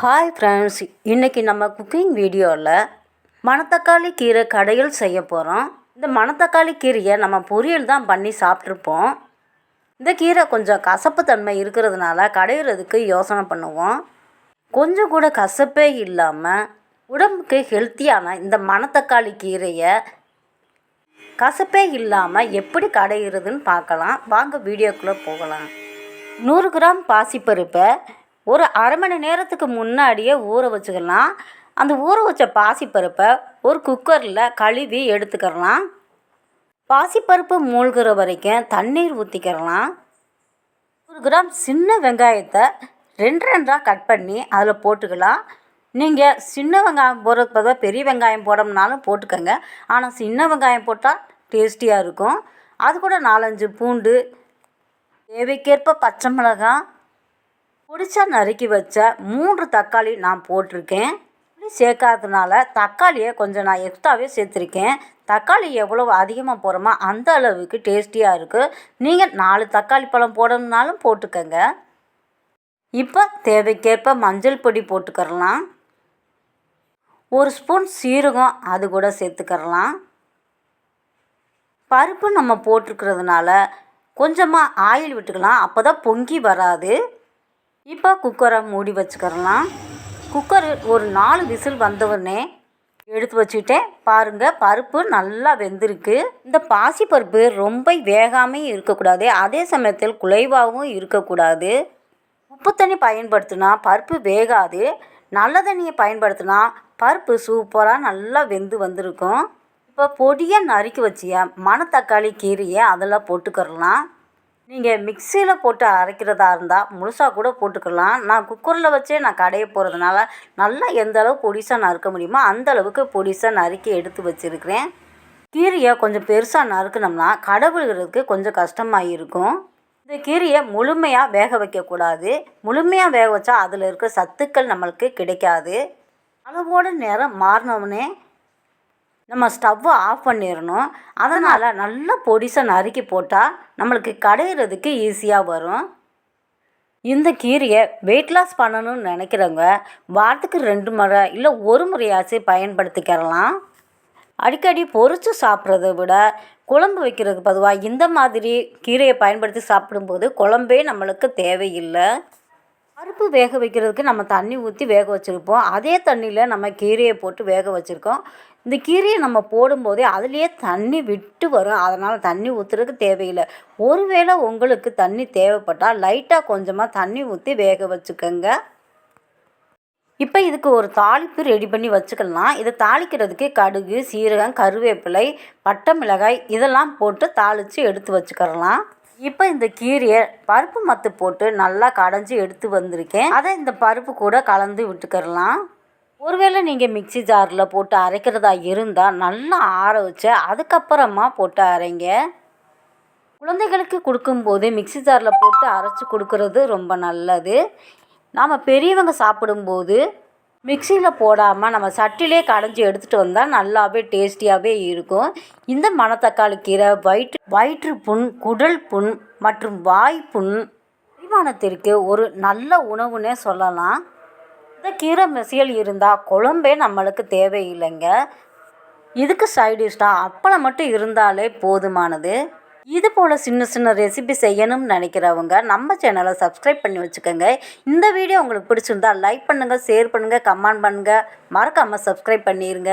Hi friends இன்றைக்கி நம்ம cooking வீடியோவில் மணத்தக்காளி கீரை கடையில் செய்ய போகிறோம் இந்த மணத்தக்காளி கீரையை நம்ம பொரியல் தான் பண்ணி சாப்பிட்ருப்போம் இந்த கீரை கொஞ்சம் கசப்பு தன்மை இருக்கிறதுனால கடையிறதுக்கு யோசனை பண்ணுவோம். கொஞ்சம் கூட கசப்பே இல்லாமல் உடம்புக்கு ஹெல்த்தியான இந்த மணத்தக்காளி கீரையை கசப்பே இல்லாமல் எப்படி கடையிறதுன்னு பார்க்கலாம். வாங்க வீடியோக்குள்ளே போகலாம். நூறு கிராம் பாசிப்பருப்பை ஒரு அரை மணி நேரத்துக்கு முன்னாடியே ஊற வச்சுக்கலாம். அந்த ஊற வச்ச பாசிப்பருப்பை ஒரு குக்கரில் கழுவி எடுத்துக்கிறலாம் பாசிப்பருப்பு மூழ்கிற வரைக்கும் தண்ணீர் ஊற்றிக்கிறலாம் ஒரு கிராம் சின்ன வெங்காயத்தை ரெண்டு ரெண்டாக கட் பண்ணி அதில் போட்டுக்கலாம். நீங்கள் சின்ன வெங்காயம் போடுறது பதிலாக பெரிய வெங்காயம் போடணும்னாலும் போட்டுக்கோங்க. ஆனால் சின்ன வெங்காயம் போட்டால் டேஸ்டியாக இருக்கும். அது கூட நாலஞ்சு பூண்டு தேவைக்கேற்ப பச்சை மிளகாய் பொடிச்சா நறுக்கி வச்ச மூன்று தக்காளி நான் போட்டிருக்கேன். சேர்க்காததுனால தக்காளியை கொஞ்சம் நான் எக்ஸ்ட்ராவே சேர்த்துருக்கேன். தக்காளி எவ்வளோ அதிகமாக போகிறோமோ அந்த அளவுக்கு டேஸ்டியாக இருக்குது நீங்கள் நாலு தக்காளி பழம் போடணுன்னாலும் போட்டுக்கோங்க. இப்போ தேவைக்கேற்ப மஞ்சள் பொடி போட்டுக்கிறலாம். ஒரு ஸ்பூன் சீரகம் அது கூட சேர்த்துக்கிறலாம். பருப்பு நம்ம போட்டிருக்கிறதுனால கொஞ்சமாக ஆயில் விட்டுக்கலாம். அப்போ தான் பொங்கி வராது. இப்போ குக்கரை மூடி வச்சுக்கிறலாம். குக்கர் ஒரு நாலு விசில் வந்தவுடனே எடுத்து வச்சுட்டேன் பாருங்கள் பருப்பு நல்லா வெந்திருக்கு. இந்த பாசி பருப்பு ரொம்ப வேகாமையும் இருக்கக்கூடாது. அதே சமயத்தில் குலைவாகவும் இருக்கக்கூடாது. உப்பு தண்ணி பயன்படுத்தினா பருப்பு வேகாது. நல்ல தண்ணியை பயன்படுத்தினா பருப்பு சூப்பராக நல்லா வெந்து வந்திருக்கும். இப்போ பொடியாக நறுக்கி வச்சிய மணத்தக்காளி கீரையை அதெல்லாம் போட்டுக்கிறலாம். நீங்கள் மிக்சியில் போட்டு அரைக்கிறதா இருந்தால் முழுசாக கூட போட்டுக்கலாம். நான் குக்கரில் வச்சே நான் கடைய போகிறதுனால நல்லா எந்த அளவுக்கு பொடிசாக நறுக்க முடியுமோ அந்த அளவுக்கு பொடிசாக நறுக்கி எடுத்து வச்சுருக்கிறேன். கீரையை கொஞ்சம் பெருசாக நறுக்கணும்னா கடவுளுகிறதுக்கு கொஞ்சம் கஷ்டமாக இருக்கும். இந்த கீரையை முழுமையாக வேக வைக்கக்கூடாது. முழுமையாக வேக வச்சா அதில் இருக்க சத்துக்கள் நம்மளுக்கு கிடைக்காது. அளவோட நேரம் மாறினவுடனே நம்ம ஸ்டவ்வை ஆஃப் பண்ணிடணும் அதனால் நல்லா பொடிசாக நறுக்கி போட்டால் நம்மளுக்கு கடையிறதுக்கு ஈஸியாக வரும். இந்த கீரையை வெயிட் லாஸ் பண்ணணும்னு நினைக்கிறவங்க வாரத்துக்கு ரெண்டு முறை இல்லை ஒரு முறையாச்சும் பயன்படுத்திக்கிறலாம். அடிக்கடி பொறிச்சு சாப்பிட்றத விட குழம்பு வைக்கிறதுக்கு பொதுவாக இந்த மாதிரி கீரையை பயன்படுத்தி சாப்பிடும்போது குழம்பே நம்மளுக்கு தேவையில்லை. பருப்பு வேக வைக்கிறதுக்கு நம்ம தண்ணி ஊற்றி வேக வச்சுருப்போம். அதே தண்ணியில் நம்ம கீரையை போட்டு வேக வச்சுருக்கோம். இந்த கீரையை நம்ம போடும்போதே அதுலேயே தண்ணி விட்டு வரும். அதனால் தண்ணி ஊற்றுறதுக்கு தேவையில்லை. ஒருவேளை உங்களுக்கு தண்ணி தேவைப்பட்டால் லைட்டாக கொஞ்சமாக தண்ணி ஊற்றி வேக வச்சுக்கோங்க. இப்போ இதுக்கு ஒரு தாளிப்பு ரெடி பண்ணி வச்சுக்கலாம். இதை தாளிக்கிறதுக்கு கடுகு சீரகம் கருவேப்பிலை பட்டை மிளகாய் இதெல்லாம் போட்டு தாளித்து எடுத்து வச்சுக்கிறலாம் இப்போ இந்த கீரையை பருப்பு மத்து போட்டு நல்லா கடைஞ்சி எடுத்து வந்திருக்கேன். அதை இந்த பருப்பு கூட கலந்து விட்டுக்கிறலாம் ஒருவேளை நீங்கள் மிக்சி ஜாரில் போட்டு அரைக்கிறதா இருந்தால் நல்லா ஆற வச்சு அதுக்கப்புறமா போட்டு அரைங்க. குழந்தைகளுக்கு கொடுக்கும்போது மிக்சி ஜாரில் போட்டு அரைச்சி கொடுக்கறது ரொம்ப நல்லது. நாம் பெரியவங்க சாப்பிடும்போது மிக்சியில் போடாமல் நம்ம சட்டிலே கடைஞ்சி எடுத்துகிட்டு வந்தால் நல்லாவே டேஸ்டியாகவே இருக்கும். இந்த மணத்தக்காளி கீரை வயிற்று வயிற்று புண் குடல் புண் மற்றும் வாய் புண் செரிமானத்திற்கு ஒரு நல்ல உணவுன்னே சொல்லலாம். கீரை மெசியல் இருந்தால் குழம்பே நம்மளுக்கு தேவையில்லைங்க. இதுக்கு சைடிஷ்டாக அப்பளம் மட்டும் இருந்தாலே போதுமானது. இது போல் சின்ன சின்ன ரெசிபி செய்யணும்னு நினைக்கிறவங்க நம்ம சேனலை சப்ஸ்கிரைப் பண்ணி வச்சுக்கோங்க. இந்த வீடியோ உங்களுக்கு பிடிச்சிருந்தா லைக் பண்ணுங்கள் ஷேர் பண்ணுங்கள் கமெண்ட் பண்ணுங்கள் மறக்காமல் சப்ஸ்கிரைப் பண்ணிடுங்க